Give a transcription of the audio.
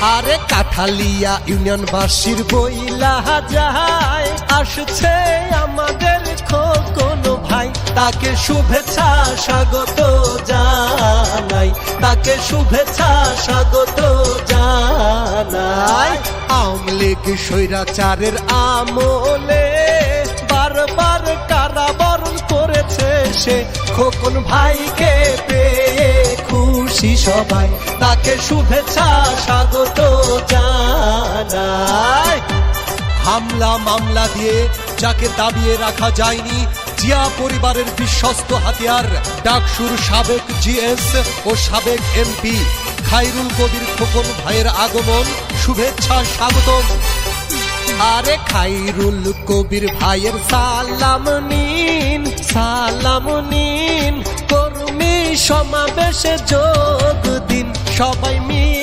আরে কাঠালিয়া ইউনিয়নবাসীর বইলা যায়। আসছে আমাদের খোকন ভাই। তাকে শুভেচ্ছা, স্বাগত জানাই। তাকে শুভেচ্ছা, স্বাগত জানাই। আওয়ামী লীগ স্বৈরাচারের আমলে বারবার কারাবরণ করেছে সে খোকন ভাইকে পেয়ে। খুশি সবাই। তাকে শুভেচ্ছা, স্বাগত জানাই। হামলা, মামলা দিয়ে যাকে দাবিয়ে রাখা যায়নি, জিয়া পরিবারের বিশ্বস্ত হাতিয়ার, ডাকসুর সাবেক জিএস ও সাবেক এমপি খাইরুল কবির খোকন ভাইয়ের আগমন, শুভেচ্ছা, স্বাগতম। আরে খাইরুল কবির ভাইয়ের সালাম নিন সালাম নিন। কর্মী সমাবেশে যোগ দিন সবাই মিলে